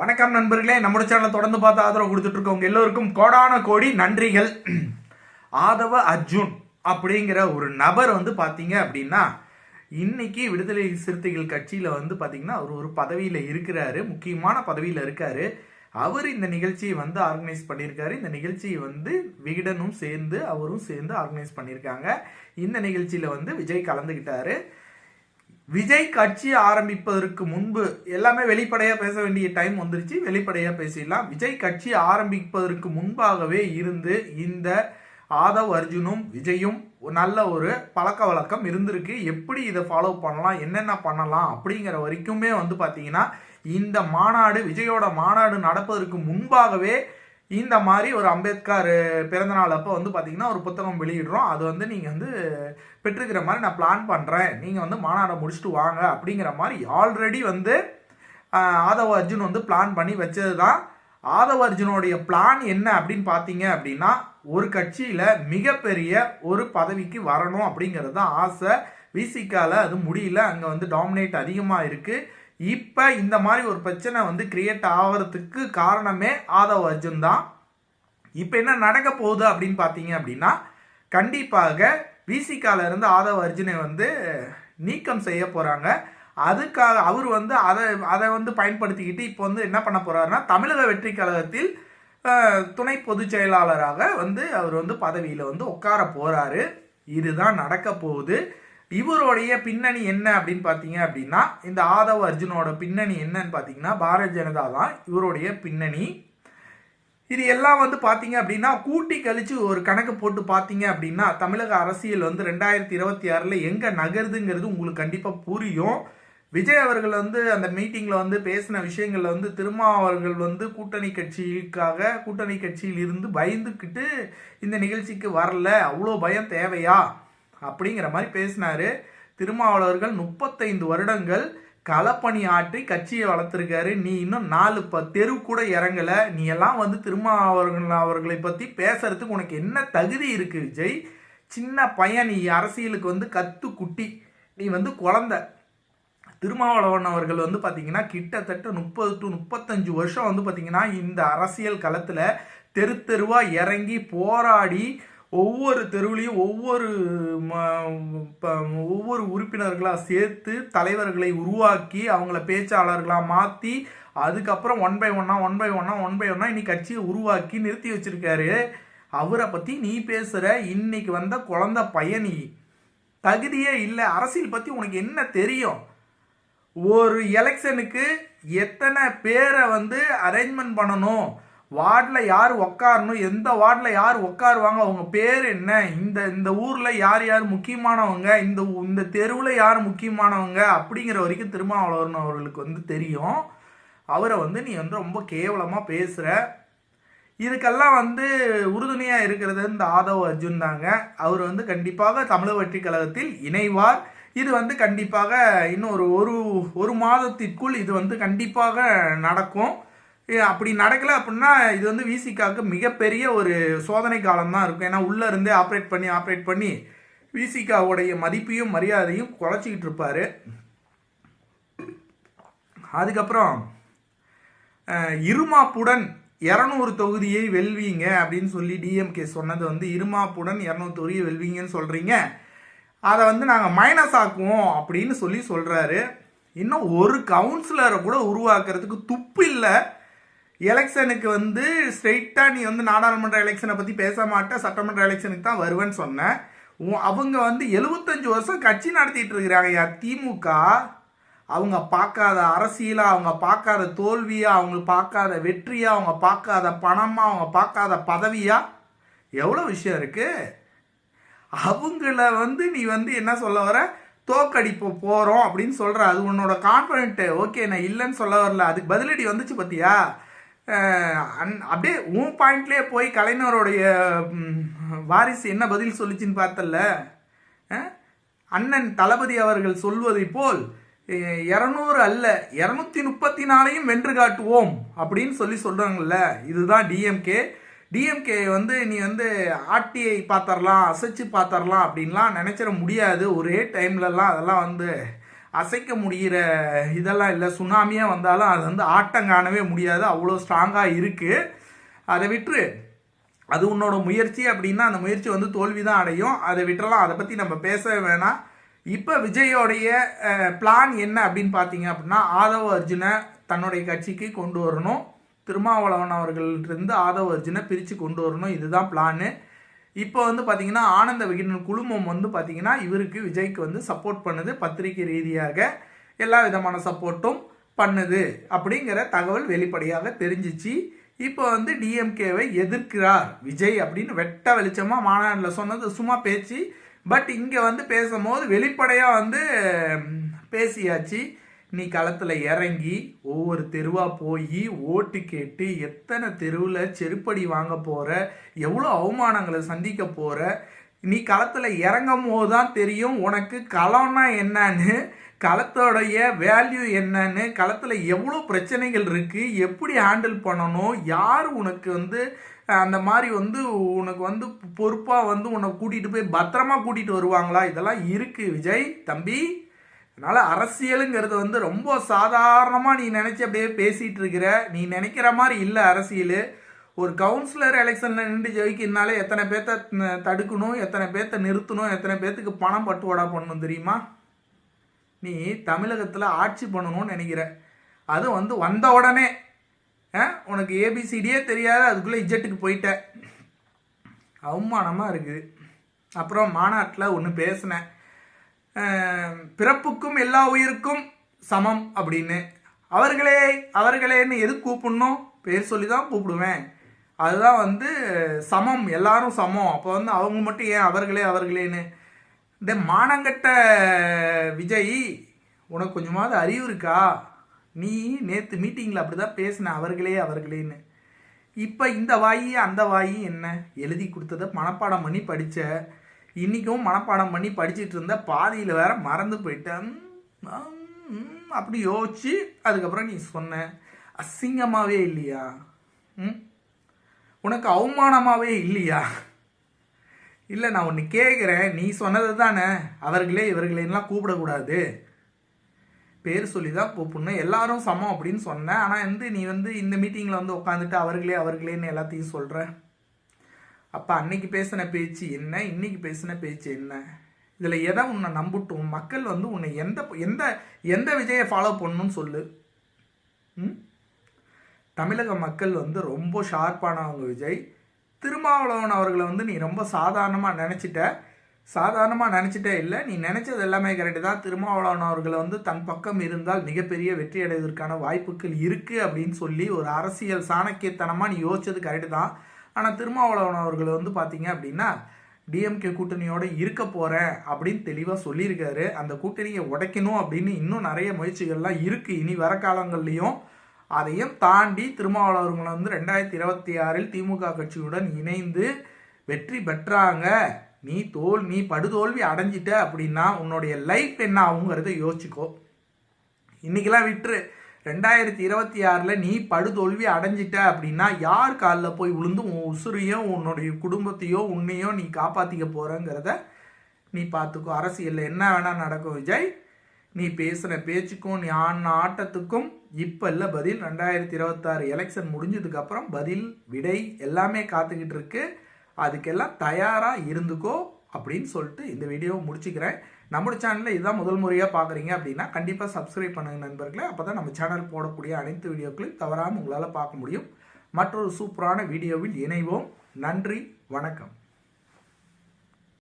வணக்கம் நண்பர்களே நம்மளோட சேனலை தொடர்ந்து பார்த்து ஆதரவு கொடுத்துட்டு இருக்கவங்க எல்லோருக்கும் கோடான கோடி நன்றிகள். ஆதவ அர்ஜுன் அப்படிங்கிற ஒரு நபர் வந்து பார்த்தீங்க அப்படின்னா இன்னைக்கு விடுதலை சிறுத்தைகள் கட்சியில் வந்து பார்த்தீங்கன்னா அவர் ஒரு பதவியில் இருக்கிறாரு முக்கியமான பதவியில் இருக்காரு. அவர் இந்த நிகழ்ச்சியை வந்து ஆர்கனைஸ் பண்ணியிருக்காரு. இந்த நிகழ்ச்சியை வந்து விகடனும் சேர்ந்து அவரும் சேர்ந்து ஆர்கனைஸ் பண்ணியிருக்காங்க. இந்த நிகழ்ச்சியில் வந்து விஜய் கலந்துக்கிட்டாரு விஜய் கட்சி ஆரம்பிப்பதற்கு முன்பு எல்லாமே வெளிப்படையா பேச வேண்டிய டைம் வந்துருச்சு. வெளிப்படையா பேசிடலாம். விஜய் கட்சி ஆரம்பிப்பதற்கு முன்பாகவே இருந்து இந்த ஆதவ் அர்ஜுனும் விஜயும் நல்ல ஒரு பழக்க வழக்கம் இருந்திருக்கு. எப்படி இதை ஃபாலோ பண்ணலாம்? என்னென்ன பண்ணலாம்? அப்படிங்கிற வரைக்குமே வந்து பார்த்தீங்கன்னா இந்த மாநாடு விஜயோட மாநாடு நடப்பதற்கு முன்பாகவே இந்த மாதிரி ஒரு அம்பேத்கர் பிறந்தநாள் அப்போ வந்து பார்த்தீங்கன்னா ஒரு புத்தகம் வெளியிடுறோம். அது வந்து நீங்கள் வந்து பெற்றுக்கிற மாதிரி நான் பிளான் பண்ணுறேன் நீங்கள் வந்து மாநாடை முடிச்சுட்டு வாங்க அப்படிங்கிற மாதிரி ஆல்ரெடி வந்து ஆதவ அர்ஜுன் வந்து பிளான் பண்ணி வச்சது தான் ஆதவ அர்ஜுனுடைய பிளான் என்ன அப்படின்னு பார்த்தீங்க அப்படின்னா ஒரு கட்சியில் மிகப்பெரிய ஒரு பதவிக்கு வரணும் அப்படிங்கிறது தான் ஆசை விசிக்கால அது முடியல. அங்கே வந்து டாமினேட் அதிகமாக இருக்குது இப்போ இந்த மாதிரி ஒரு பிரச்சனை வந்து கிரியேட் ஆகிறதுக்கு காரணமே ஆதவ் அர்ஜுன் தான். இப்போ என்ன நடக்க போகுது அப்படின்னு பார்த்தீங்க அப்படின்னா கண்டிப்பாக விசிகால இருந்து ஆதவ் அர்ஜுனை வந்து நீக்கம் செய்ய போகிறாங்க அதுக்காக அவர் வந்து அதை அதை வந்து பயன்படுத்திக்கிட்டு இப்போ வந்து என்ன பண்ண போகிறாருன்னா தமிழக வெற்றி கழகத்தில் துணை பொதுச் செயலாளராக வந்து அவர் வந்து பதவியில் வந்து உட்கார போகிறாரு இதுதான் நடக்க போகுது. இவருடைய பின்னணி என்ன அப்படின்னு பார்த்தீங்க அப்படின்னா இந்த ஆதவ் அர்ஜுனோட பின்னணி என்னன்னு பார்த்தீங்கன்னா பாரதிய ஜனதா தான் இவருடைய பின்னணி. இது எல்லாம் வந்து பார்த்தீங்க அப்படின்னா கூட்டி கழிச்சு ஒரு கணக்கு போட்டு பார்த்தீங்க அப்படின்னா தமிழக அரசியல் வந்து ரெண்டாயிரத்தி இருபத்தி ஆறில் எங்கே நகருதுங்கிறது உங்களுக்கு கண்டிப்பாக புரியும். விஜய் அவர்கள் வந்து அந்த மீட்டிங்கில் வந்து பேசின விஷயங்களில் வந்து திருமாவர்கள் வந்து கூட்டணி கட்சிக்காக கூட்டணி கட்சியில் இருந்து பயந்துக்கிட்டு இந்த நிகழ்ச்சிக்கு வரல. அவ்வளோ பயம் தேவையா? அப்படிங்கிற மாதிரி பேசினாரு. திருமாவளவர்கள் முப்பத்தைந்து வருடங்கள் களப்பணி ஆற்றி கட்சியை வளர்த்துருக்காரு. நீ இன்னும் நாலு ப தெரு கூட இறங்கல. நீ எல்லாம் வந்து திருமாவளவர்கள் அவர்களை பற்றி பேசுறதுக்கு உனக்கு என்ன தகுதி இருக்கு விஜய்? சின்ன பையன் நீ அரசியலுக்கு வந்து கத்து குட்டி. நீ வந்து குழந்த. திருமாவளவன் அவர்கள் வந்து பார்த்தீங்கன்னா கிட்டத்தட்ட முப்பது டு முப்பத்தஞ்சு வருஷம் வந்து பார்த்தீங்கன்னா இந்த அரசியல் களத்தில் தெரு தெருவாக இறங்கி போராடி ஒவ்வொரு தெருவிலையும் ஒவ்வொரு ம- ப- ஒவ்வொரு உறுப்பினர்களாக சேர்த்து தலைவர்களை உருவாக்கி அவங்கள பேச்சாளர்களாக மாற்றி அதுக்கப்புறம் ஒன் பை ஒன்னா ஒன் பை ஒன்னா ஒன் பை ஒன்னா இன்னைக்கு கட்சியை உருவாக்கி நிறுத்தி வச்சிருக்காரு. அவரை பற்றி நீ பேசுகிற இன்னைக்கு வந்த குழந்தை பையனி தகுதியே இல்லை அரசியல் பற்றி உனக்கு என்ன தெரியும்? ஒரு எலெக்ஷனுக்கு எத்தனை பேரை வந்து அரேஞ்ச்மெண்ட் பண்ணணும்? வார்டில் யார் உக்காரணும் எந்த வார்டில் யார் உட்காருவாங்க அவங்க பேர் என்ன இந்த இந்த ஊரில் யார் யார் முக்கியமானவங்க இந்த இந்த தெருவில் யார் முக்கியமானவங்க அப்படிங்கிற வரைக்கும் திருமாவளவன் அவர்களுக்கு வந்து தெரியும். அவரை வந்து நீ வந்து ரொம்ப கேவலமாக பேசுகிற இதுக்கெல்லாம் வந்து உறுதுணையாக இருக்கிறது இந்த ஆதவ் அர்ஜுன் தாங்க. அவர் வந்து கண்டிப்பாக தமிழக வெற்றி கழகத்தில் இணைவார். இது வந்து கண்டிப்பாக இன்னும் ஒரு ஒரு மாதத்திற்குள் இது வந்து கண்டிப்பாக நடக்கும். அப்படி நடக்கலை அப்படின்னா இது வந்து விசிகாவுக்கு மிகப்பெரிய ஒரு சோதனை காலம் தான் இருக்கும். ஏன்னா உள்ளே இருந்தே ஆப்ரேட் பண்ணி ஆப்ரேட் பண்ணி விசிகாவுடைய மதிப்பையும் மரியாதையும் குறைச்சிக்கிட்டு இருப்பார். அதுக்கப்புறம் இருமாப்புடன் இரநூறு தொகுதியை வெல்வீங்க அப்படின்னு சொல்லி டிஎம்கே சொன்னது வந்து இருமாப்புடன் இரநூறு தொகுதியை வெல்வீங்கன்னு சொல்கிறீங்க அதை வந்து நாங்கள் மைனஸ் ஆக்குவோம் அப்படின்னு சொல்லி சொல்கிறாரு இன்னும் ஒரு கவுன்சிலரை கூட உருவாக்குறதுக்கு துப்பு இல்லை. எலெக்ஷனுக்கு வந்து ஸ்ட்ரெயிட்டாக நீ வந்து நாடாளுமன்ற எலெக்ஷனை பற்றி பேச மாட்டேன் சட்டமன்ற எலெக்ஷனுக்கு தான் வருவேன்னு சொன்னேன் அவங்க வந்து எழுபத்தஞ்சு வருஷம் கட்சி நடத்திட்டு இருக்கிறாங்க திமுக. அவங்க பார்க்காத அரசியலாக அவங்க பார்க்காத தோல்வியாக அவங்க பார்க்காத வெற்றியாக அவங்க பார்க்காத பணமாக அவங்க பார்க்காத பதவியாக எவ்வளோ விஷயம் இருக்குது அவங்கள வந்து நீ வந்து என்ன சொல்ல வர? தோக்கடிப்ப போகிறோம் அப்படின்னு சொல்கிற அது உன்னோட கான்ஃபிடென்ட்டு ஓகே நான் இல்லைன்னு சொல்ல வரல. அதுக்கு பதிலடி வந்துச்சு பார்த்தியா அந் அப்படியே உன் பாயிண்ட்லேயே போய் கலைஞருடைய வாரிசு என்ன பதில் சொல்லிச்சின்னு பார்த்தல்ல. அண்ணன் தளபதி அவர்கள் சொல்வதை போல் இரநூறு அல்ல இரநூத்தி முப்பத்தி நாலையும் வென்று காட்டுவோம் அப்படின்னு சொல்லி சொல்றாங்கல்ல. இதுதான் டிஎம்கே டிஎம்கே வந்து நீ வந்து ஆர்டிஐ பார்த்தரலாம் அசைச்சு பார்த்தரலாம் அப்படின்லாம் நினைச்சிட முடியாது. ஒரே டைம்லலாம் அதெல்லாம் வந்து அசைக்க முடிகிற இதெல்லாம் இல்லை. சுனாமியே வந்தாலும் அது வந்து ஆட்டம் காணவே முடியாது. அவ்வளோ ஸ்ட்ராங்காக இருக்குது அதை விட்டுரு. அது உன்னோட முயற்சி அப்படின்னா அந்த முயற்சி வந்து தோல்வி தான் அடையும். அதை விட்டுறலாம். அதை பற்றி நம்ம பேச வேணாம். இப்போ விஜயோடைய பிளான் என்ன அப்படின்னு பார்த்தீங்க அப்படின்னா ஆதவ அர்ஜுனை தன்னுடைய கட்சிக்கு கொண்டு வரணும். திருமாவளவன் அவர்கள்ட்டிருந்து ஆதவ அர்ஜுனை பிரித்து கொண்டு வரணும். இதுதான் பிளான்னு இப்போ வந்து பார்த்தீங்கன்னா ஆனந்த விகடன் குழுமம் வந்து பார்த்தீங்கன்னா இவருக்கு விஜய்க்கு வந்து சப்போர்ட் பண்ணுது பத்திரிகை ரீதியாக எல்லா விதமான சப்போர்ட்டும் பண்ணுது அப்படிங்கிற தகவல் வெளிப்படையாக தெரிஞ்சிச்சு. இப்போ வந்து டிஎம்கேவை எதிர்க்கிறார் விஜய் அப்படின்னு வெட்ட வெளிச்சமாக மாநாட்டில் சொன்னது சும்மா பேச்சு. பட் இங்கே வந்து பேசும்போது வெளிப்படையாக வந்து பேசியாச்சு. நீ களத்தில் இறங்கி ஒவ்வொரு தெருவாக போய் ஓட்டு கேட்டு எத்தனை தெருவில் செருப்படி வாங்க போகிற எவ்வளோ அவமானங்களை சந்திக்க போகிற நீ களத்தில் இறங்கும் போது தான் தெரியும் உனக்கு களம்னா என்னன்னு களத்தோடைய வேல்யூ என்னன்னு களத்தில் எவ்வளோ பிரச்சனைகள் இருக்குது எப்படி ஹேண்டில் பண்ணணும் யார் உனக்கு வந்து அந்த மாதிரி வந்து உனக்கு வந்து பொறுப்பாக வந்து உன்னை கூட்டிகிட்டு போய் பத்திரமா கூட்டிகிட்டு வருவாங்களா? இதெல்லாம் இருக்குது விஜய் தம்பி. அதனால் அரசியலுங்கிறது வந்து ரொம்ப சாதாரணமாக நீ நினச்சி அப்படியே பேசிகிட்டு இருக்கிற நீ நினைக்கிற மாதிரி இல்லை அரசியல். ஒரு கவுன்சிலர் எலெக்ஷனில் நின்று ஜெயிக்கிறதுனால எத்தனை பேர்த்த தடுக்கணும் எத்தனை பேர்த்த நிறுத்தணும் எத்தனை பேர்த்துக்கு பணம் பட்டுவாடா பண்ணணும் தெரியுமா? நீ தமிழகத்தில் ஆட்சி பண்ணணும்னு நினைக்கிற. அது வந்து வந்த உடனே ஆ, உனக்கு ஏபிசிடியே தெரியாது அதுக்குள்ளே இஜெட்டுக்கு போயிட்ட. அவமானமாக இருக்குது. அப்புறம் மாநாட்டில் ஒன்று பேசினேன். பிறப்புக்கும் எல்லா உயிருக்கும் சமம் அப்படின்னு. அவர்களே அவர்களேன்னு எது கூப்பிடணும்? பேர் சொல்லி தான் கூப்பிடுவேன். அதுதான் வந்து சமம் எல்லாரும் சமம். அப்போ வந்து அவங்க மட்டும் ஏன் அவர்களே அவர்களேன்னு? இந்த மானங்கட்ட விஜய் உனக்கு கொஞ்சமாவது அறிவு இருக்கா? நீ நேற்று மீட்டிங்கில் அப்படி தான் பேசின அவர்களே அவர்களேன்னு. இப்போ இந்த வாயி அந்த வாயி என்ன? எழுதி கொடுத்ததை மனப்பாடம் பண்ணி படித்த இன்றைக்கும் மனப்பாடம் பண்ணி படிச்சிட்டு இருந்த பாதியில் வேற மறந்து போயிட்டேன். அப்படி யோசிச்சு அதுக்கப்புறம் நீ சொன்ன அசிங்கமாகவே இல்லையா? ம்? உனக்கு அவமானமாகவே இல்லையா? இல்லை நான் ஒன்று கேட்குறேன் நீ சொன்னது தானே. அவர்களே இவர்களேலாம் கூப்பிடக்கூடாது. பேர் சொல்லி தான் கூப்பிடணும். எல்லாரும் சமம் அப்படின்னு சொன்னேன் ஆனால் வந்து நீ வந்து இந்த மீட்டிங்கில் வந்து உட்காந்துட்டு அவர்களே அவர்களேன்னு எல்லாத்தையும் சொல்கிற அப்போ அன்னைக்கு பேசின பேச்சு என்ன? இன்னைக்கு பேசின பேச்சு என்ன? இதில் எதை உன்னை நம்பட்டும் மக்கள் வந்து உன்னை எந்த எந்த எந்த விஜயை ஃபாலோ பண்ணணும்னு சொல்லு. ம்? தமிழக மக்கள் வந்து ரொம்ப ஷார்ப்பானவங்க விஜய். திருமாவளவன் அவர்களை வந்து நீ ரொம்ப சாதாரணமாக நினச்சிட்ட. சாதாரணமாக நினச்சிட்டே இல்லை. நீ நினச்சது எல்லாமே கரெக்டு தான். திருமாவளவன் அவர்களை வந்து தன் பக்கம் இருந்தால் மிகப்பெரிய வெற்றி அடைவதற்கான வாய்ப்புகள் இருக்குது அப்படின்னு சொல்லி ஒரு அரசியல் சாணக்கியத்தனமாக நீ யோசிச்சது கரெக்டு தான். ஆனால் திருமாவளவன் அவர்கள் வந்து பார்த்தீங்க அப்படின்னா டிஎம்கே கூட்டணியோட இருக்க போகிறேன் அப்படின்னு தெளிவாக சொல்லியிருக்காரு. அந்த கூட்டணியை உடைக்கணும் அப்படின்னு இன்னும் நிறைய முயற்சிகள்லாம் இருக்குது இனி வர காலங்கள்லையும் அதையும் தாண்டி திருமாவளவர்களை வந்து ரெண்டாயிரத்தி இருபத்தி ஆறில் திமுக கட்சியுடன் இணைந்து வெற்றி பெற்றாங்க. நீ தோல் நீ படுதோல்வி அடைஞ்சிட்ட அப்படின்னா உன்னுடைய லைஃப் என்ன ஆகுங்கிறத யோசிச்சுக்கோ. இன்னைக்கெல்லாம் விட்டுரு. ரெண்டாயிரத்தி இருபத்தி ஆறில் நீ படுதோல்வி அடைஞ்சிட்ட அப்படின்னா யார் காலில் போய் விழுந்து உன் உசுரையோ உன்னுடைய குடும்பத்தையோ உன்னையோ நீ காப்பாற்றிக்க போகிறங்கிறத நீ பார்த்துக்கோ அரசியலில் என்ன வேணால் நடக்கும் விஜய். நீ பேசுகிற பேச்சுக்கும் நீ ஆன ஆட்டத்துக்கும் இப்போ இல்லை பதில். ரெண்டாயிரத்தி இருபத்தாறு எலெக்ஷன் முடிஞ்சதுக்கப்புறம் பதில் விடை எல்லாமே காத்துக்கிட்டு இருக்கு. அதுக்கெல்லாம் தயாராக இருந்துக்கோ அப்படின்னு சொல்லிட்டு இந்த வீடியோவை முடிச்சுக்கிறேன். நம்மளோட சேனலில் இதுதான் முதல் முறையாக பார்க்குறீங்க அப்படின்னா கண்டிப்பாக சப்ஸ்கிரைப் பண்ணுங்க நண்பர்களே. அப்போ தான் நம்ம சேனல் போடக்கூடிய அனைத்து வீடியோக்களையும் தவறாமல் உங்களால் பார்க்க முடியும். மற்றொரு சூப்பரான வீடியோவில் இணைவோம். நன்றி வணக்கம்.